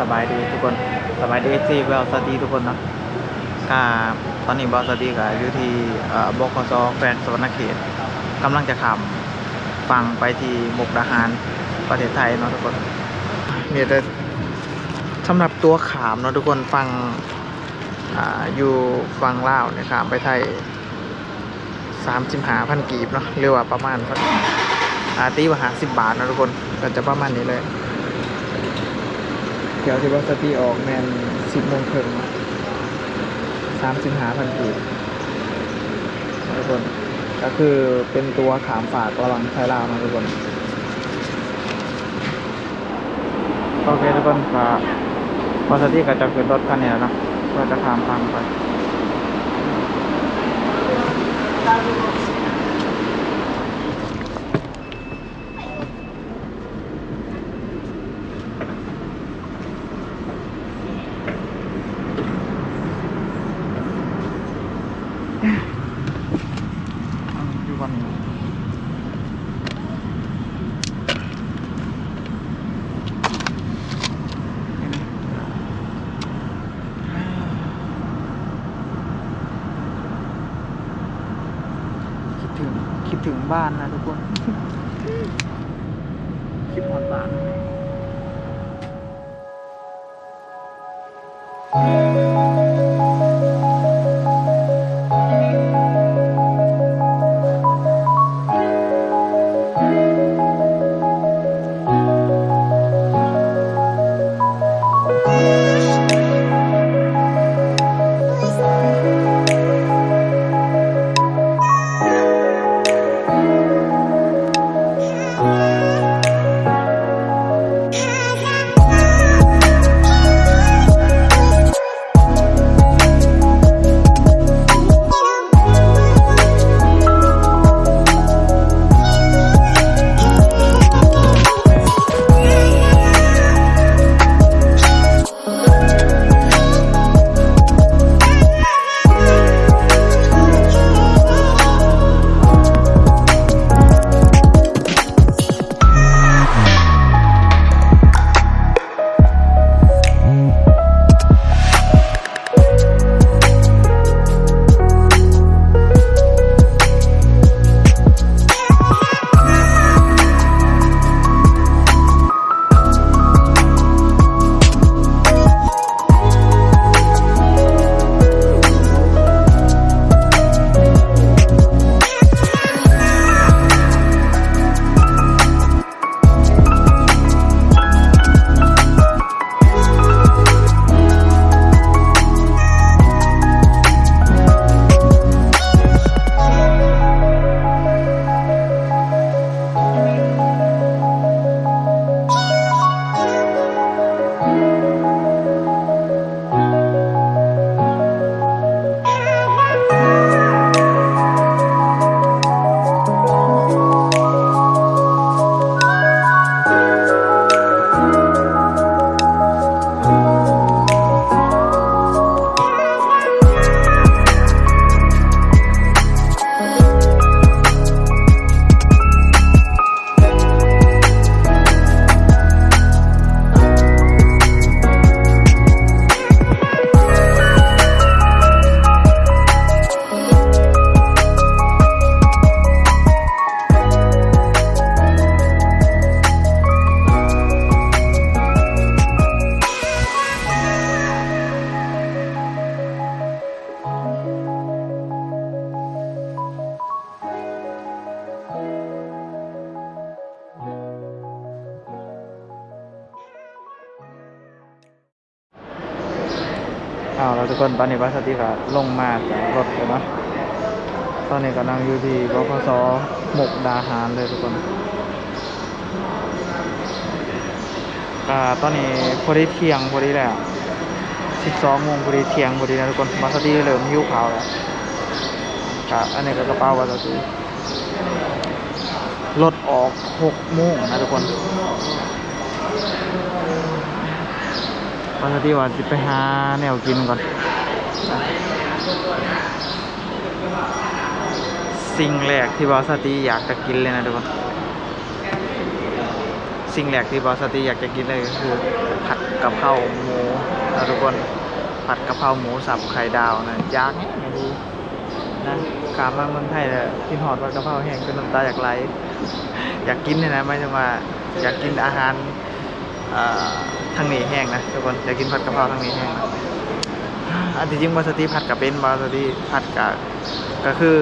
สบายดีทุกคนสบายดีซีเวลสวัสดีทุกคนเนาะก็ตอนนี้บอสวัสดีก็อยู่ที่เอ่อบกสแฟนสวรรณเขตกำลังจะขามฟังไปที่มุกดาหารประเทศไทยเนาะทุกคนเนี่ยแต่สำหรับตัวขามเนาะทุกคนฟังออยู่ฟังเล่าเนี่ยขามไปไทยสามสิบหาพันกีบเนาะเรียกว่าประมาณอาตีว่าหาสิบบาทเนาะทุกคนก็จะประมาณนี้เลย เดี๋ยวที่ว่าสตีออกแมนสิบโมงครึ่งสามสิบหาพันกีทุกคน ก็คือเป็นตัวขามฝากระหวังไทยลาวนะทุกคนโอเคทุกคนก็พอสตีก็จะขึ้นรถคันนี้แล้วนะเพื่อจะขามทางไป อยู่วันนี้คิดถึงคิด ถึงบ้านนะทุกคนคิดหอดบ้าน ทุกคนตอนนี้วัสติก็ลงมาจากรถเลยเนาะตอนนี้ก็นั่งอยู่ที่บคสหมกดาหารเลยทุกคนอ่าตอนนี้พอดีเที่ยงพอดีแล้ว12โมงพอดีเที่ยงพอดีนะทุกคนวัสติเริ่มหิวข้าวแล้วก็อันนี้ก็กระเป๋าวัสติรถออก6โมงนะทุกคนปกติว่าจะไปหาแนวกินก่อน สิ่งแรกที่บอสติอยากจะกินเลยนะทุกคนสิ่งแรกที่บอสตีอยากจะกินเลยก็คือ ผัดกะเพราหมูนะทุกคนผัดกะเพราหมูสับไข่ดาวนะยากไม่ดีนะกลับมาเมืองไทยเลยกินหอดผัดกะเพราแห้งจนน้ำตาอยากไหลอยากกินเนี่ยนะไม่ใช่ว่าอยากกินอาหารทางนี้แห้งนะทุกคนอยากกินผัดกะเพราทางนี้แห้งนะอันที่จริงบอสตีผัดกับเป็นบอสตีผัดกับก็คือ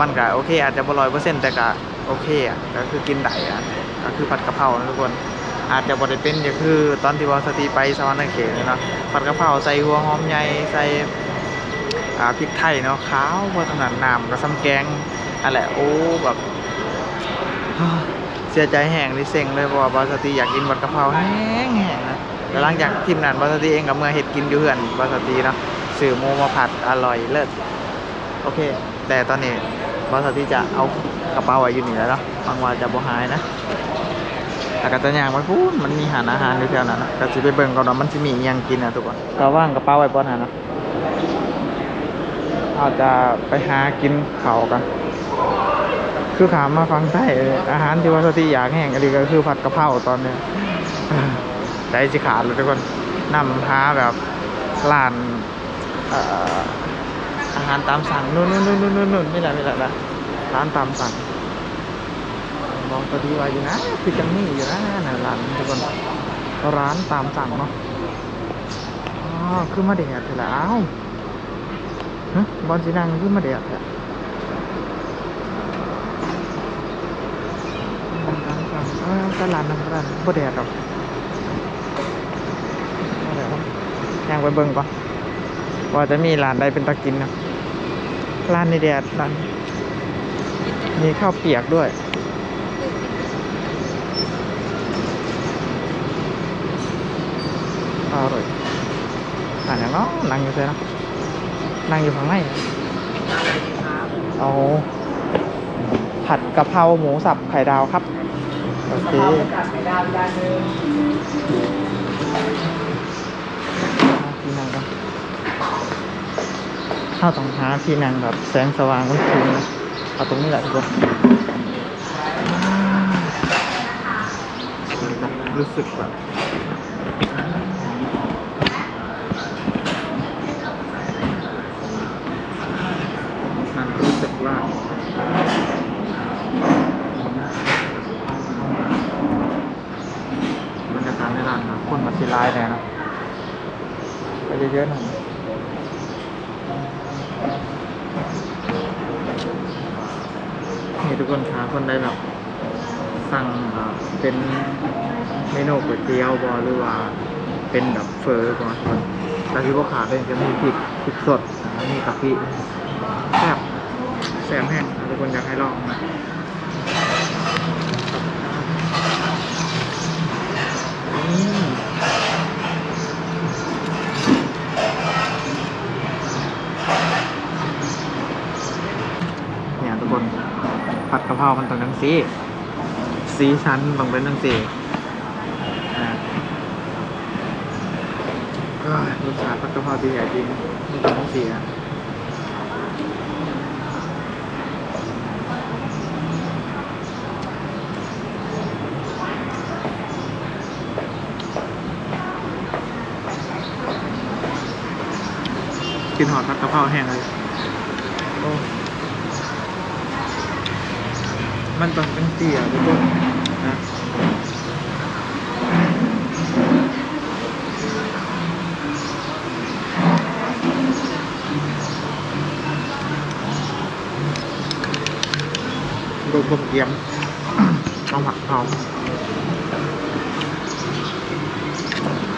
มันก็โอเค อาจจะบ่ร้อยเปอร์เซ็นต์แต่ก็โอเคอะก็คือกินได้อะก็คือผัดกะเพรานะทุกคนอาจจะบ่ได้เป็นก็คือตอนที่บอสตีไปสวรรค์เขตเนาะผัดกะเพราใส่หัวหอมใหญ่ใส่พริกไทยเนาะขาวพอถนัดน้ำกับซ้ำแกงอะไรโอ้แบบเสียใจแห้งดิเซ็งเลยเพราะว่าบอสตีอยากกินผัดกะเพราแห้งแห้งนะแล้วหลังจากทีมนั้นบอสตีเองกับเมื่อเห็ดกินอยู่เหือนบอสตีเนาะสื่อหมูมาผัดอร่อยเลิศโอเค แต่ตอนนี้บอสตีจะเอากระเป๋าไว้อยู่นี่แล้วเนาะบางวันจะบ่หายนะแต่ก็จะย่างไปพูดมันมีหาอาหารอยู่แถวนั้นนะก็สิไปเบิ่งก่อนว่ามันสิมีอิหยังกินนะทุกคนก็ว่างกระเป๋าไว้บนหันเนะเอาจะไปหากินเขากันคือขามมาฟังใต้อาหารที่ว่าสติอยากแห้งอันนี้ก็คือผัดกะเพราตอนเนี้ยใจสิขาดเลยทุกคนนำหาแบบร้านเอาหารตามสั่งนู่นนู่นนู่นนู่นนู่นไม่ละไม่ละละร้านตามสั่งมองพอดีว่าอยู่นะคือจังนี่อยู่นะนะร้านทุกคนร้านตามสั่งเนาะอ๋อคือมาเดียดเถอะละอ้าวฮะบอลสีนังคือมาเดียดเถอะเออตลาดน้ำร้านบ่แดดหรอกแดดหรอย่างไปเบิ่งก่อนว่าจะมีร้านใดเป็นตะกินนะ ร้านในแดดร้านมีข้าวเปียกด้วย อร่อยอ่านอย่างเนาะนั่งอยู่เลยนะนั่งอยู่ข้างในเอาผัดกะเพราหมูสับไข่ดาวครับโอเคที่นั่งกัน ถ้าต้องหาที่นั่งแบบแสงสว่างก็คืนนะเอาตรงนี้แหละทุกคนรู้สึกแบบมันรู้สึกว่า บรรยากาศในร้านนะคนมาสิไลายแน่นะไปเยอะๆหน่อยนี่ทุกคนหาคนได้แบบ สั่งเป็นเมนูก๋วยเตี๋ยวบอหรือว่าเป็นแบบเฟอร์ก่อนแต่ที่พวกขาดเลยจะมีพริกพริกสดมีกะปิแซ่บแซ่บแห้งทุกคนอยากให้ลองนะเนี่ยทุกคนผัดกะเพรามันต้องทั้งสี สีชั้นต้องเป็นทั้งสีอ่าเอ้ยรสชาติผัดกะเพราดีใหญ่จริงไม่ต้องทั้งสีอะกินหอดผัดกะเพราแห้งเลยโอ้ มันต้องเป็นเสียทุกคนนะดนกลมเกียมต้องผัดเขา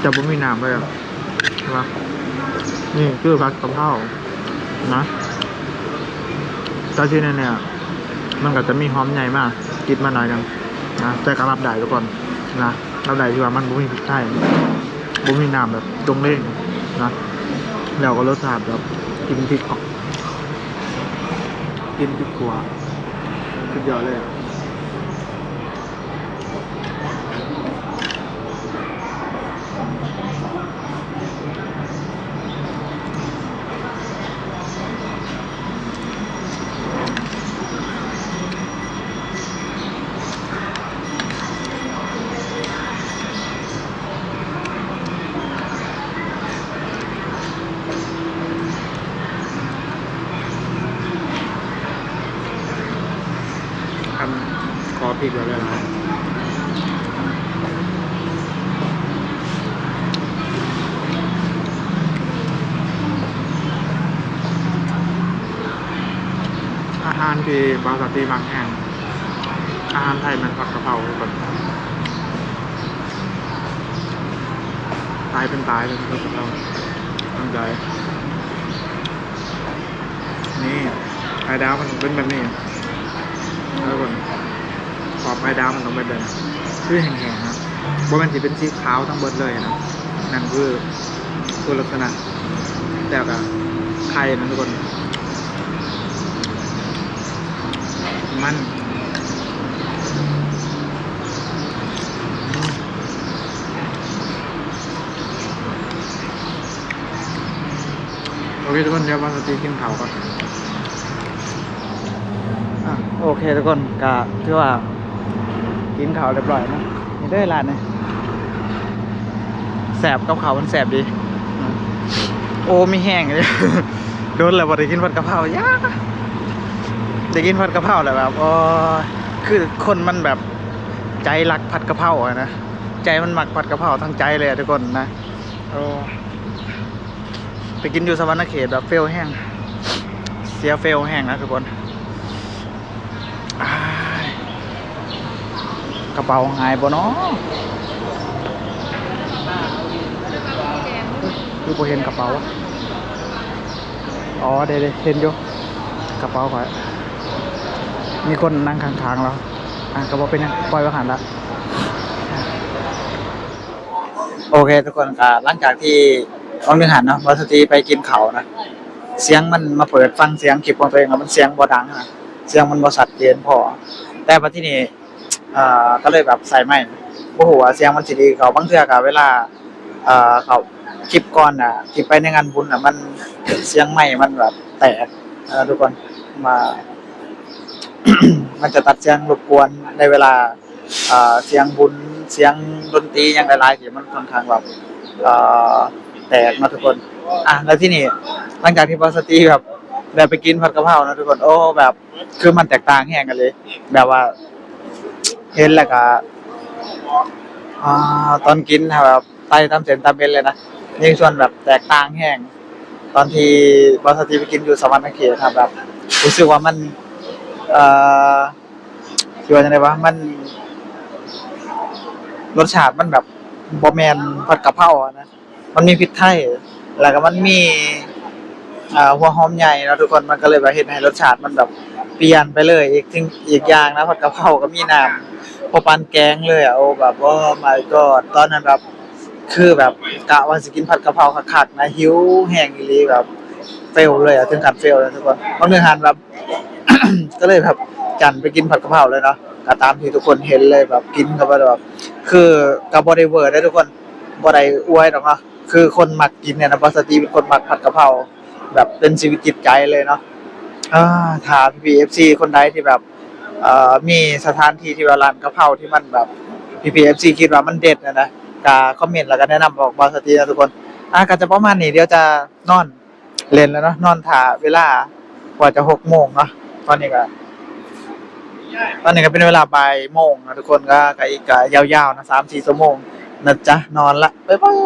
จะบ่มีน้ำเลยอะใช่ปะนี่คือผัดกะเพรานะต่ที่นี่เนี่ย มันก็จะมีหอมใหญ่มากกินมาหน่อยนึงนะแต่ก็รับได้ทุกคนนะรับได้ที่ว่ามันบุ้มีพริกไทยบุ้มีน้ำแบบตรงเล่งนะแล้วก็รสชาติแบบกินพริกออกกินพริกขัวสุดยอดเลย อะริกไว้เลยนะอาหารที่บาสตีบางแห่งอาหารไทยมันผัดกะเพราแบบตายเป็นตายเลยผัดกะเพราตั้งใจนี่ไข่ดาวมันเป็นแบบนี้แล้วก่อนขอบ ไข่ดาวมันต้องเป็นแบบนี้คือแห้งๆนะเพรามันจะเป็นสีขาวทั้งเบิดเลยนะนั่นคือคือลักษณะแต่กับไข่นะทุกคน มันโอเคทุกคนเดี๋ยวมาสตีกินเขาก่อนอโอเคทุกคนก็ถือว่า กินข้าวเรียบร้อยนะนี่ได้อร้านนี่แสบกับข้าวมันแสบดีอืมโอ้มีแห้งเลยโดนแล้วบ่ได้กินผัดกะเพรายากอะได้กินผัดกะเพราแล้วแบบโอ้ยคือคนมันแบบใจรักผัดกะเพราอะนะใจมันหมักผัดกะเพราทั้งใจเลยอะทุกคนนะโอ้ไปกินอยู่สวรรณเขตแบบเฟลแห้งเสียเฟลแห้งนะทุกคนอ้าย กระเป๋าหายบ่เนาะคือบ่เห็นกระเป๋า อ๋อเดี๋ยวเห็นอยู่กระเป๋าข่อยมีคนนั่งข้างๆเราอะกระเป๋าเป็นยังปล่อยไว้หันละโอเคทุกคนก็หลังจากที่น้องนึงหันเนาะวัสตีไปกินเขานะเสียงมันมาเปิดฟังเสียงคลิปของตัวเองแล้วมันเสียงบ่ดังนะเสียงมันบ่ชัดเจนพอ แต่ว่าที่นี่ อ่าก็เลยแบบใส่ไม่โอ้โหเสียงมันสิดีเขาบางเทื่อกับเวลาเอ่อเขาคลิปก่อนอะคลิปไปในงานบุญอะ มันเสียงไม่มันแบบแตกเออทุกคนมา มันจะตัดเสียงรบกวนในเวลาเอ่อเสียงบุญเสียงดนตรีอย่างหลายๆที่มันค่อนข้างแบบอ่อแตกเนาะทุกคน อะแล้วที่นี่หลังจากที่บอสตีแบบได้ไปกินผัดกะเพรานะทุกคนโอ้แบบ คือมันแตกต่างแห้งกันเลย แบบว่า เห็นแล้วก็ตอนกินนะแบบไตตามเส้นตามเป็นเลยนะนี่ส่วนแบบแตกต่างแห้งตอนที่บอสตีไปกินอยู่สวรรค์เขตครับแบบรู้สึกว่ามันเอ่อคือว่าจังไดวะมันรสชาติมันแบบบ่แมนผัดกะเพราอะนะ มันมีพริกไทย แล้วก็มันมีหัวหอมใหญ่นะทุกคนมันก็เลยแบบเฮ็ดให้รสชาติมันแบบ เปลี่ยนไปเลย อีกทิ้งอีกอย่างนะผัดกะเพราก็มีน้ำพอปานแกงเลยอะโอ้แบบโอ้ my god ตอนนั้นแบบคือแบบกะว่าสิกินผัดกะเพราคักๆนะหิวแห้งอีหลีแบบเฟลเลยอะถึงขั้นเฟลเลยทุกคนบางเดือหันแบบ ก็เลยแบบจันไปกินผัดกะเพราเลยเนาะก็ตามที่ทุกคนเห็นเลยแบบกินเข้าแบบคือกับบริเวอร์ได้ทุกคนบ่ไดอวยหรอกเนาะคือคนมักกินเนี่ยนะบอสตีเป็นคนมักผัดกะเพราแบบเป็นชีวิตจิตใจเลยเนาะ อ่าถ้าพี่เอฟซีคนใดที่แบบ เอ่อมีสถานที่ที่ว่าร้านกะเพราที่มันแบบพีพีเอฟซีคิดว่ามันเด็ดนะนะก็คอมเมนต์แล้วก็แนะนำบอกบอสตีนะทุกคน อะก็จะประมาณนี้เดี๋ยวจะนอนเล่นแล้วเนาะนอนถ่าเวลากว่าจะหกโมงเนาะตอนนี้ก็ตอนนี้ก็เป็นเวลาบ่ายโมงนะทุกคนก็ก็อีกก็ยาวๆนะสามสี่ชั่วโมงนะจ๊ะนอนละบ๊ายบาย